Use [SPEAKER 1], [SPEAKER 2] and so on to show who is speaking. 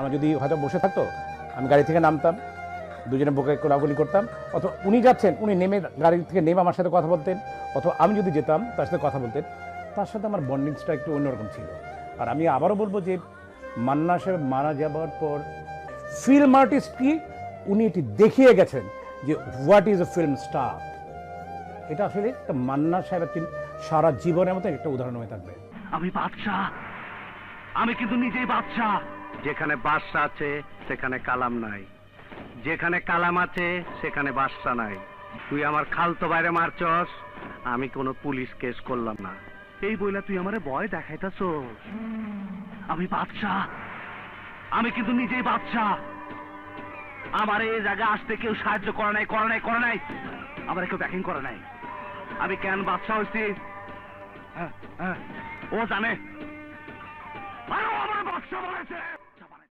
[SPEAKER 1] আমরা যদি হয়তো বসে থাকতো, আমি গাড়ি থেকে নামতাম, দুজনে বুকে কোলাগুলি করতাম, অথবা উনি যাচ্ছেন, উনি নেমে গাড়ি থেকে নেমে আমার সাথে কথা বলতেন, অথবা আমি যদি যেতাম, তার সাথে কথা বলতেন, তার সাথে আমার বন্ডিংসটা একটু অন্যরকম ছিল। আর আমি আবারও বলব যে, মান্না সাহেব মারা যাবার পর ফিল্ম আর্টিস্ট কি? উনি এটি দেখিয়ে গেছেন যে, what is a film star? এটা আসলে একটা মান্না সাহেব একটি সারা জীবনের মতো একটা উদাহরণ হয়ে থাকবে।
[SPEAKER 2] আমি বাদশাহ। আমি কিন্তু নিজেই বাদশাহ। যেখানে বাদশা আছে সেখানে কালাম নাই। যেখানে কালাম আছে সেখানে বাদশা নাই। তুই আমার খালতো বাইরে মারছস আমি কোনো পুলিশ কেস করলাম না। এই বইলা তুই আমারে ভয় দেখাইতাছ আমি বাদশাহ আমি কিন্তু নিজেই বাদশাহ আমার এই জায়গায় আসতে কেউ সাহায্য করে নাই করে নাই করে নাই। আমার কেউ ব্যাকিং করে নাই। আমি কেন বাদশাহ হয়েছি হ্যাঁ, হ্যাঁ, ও জানে।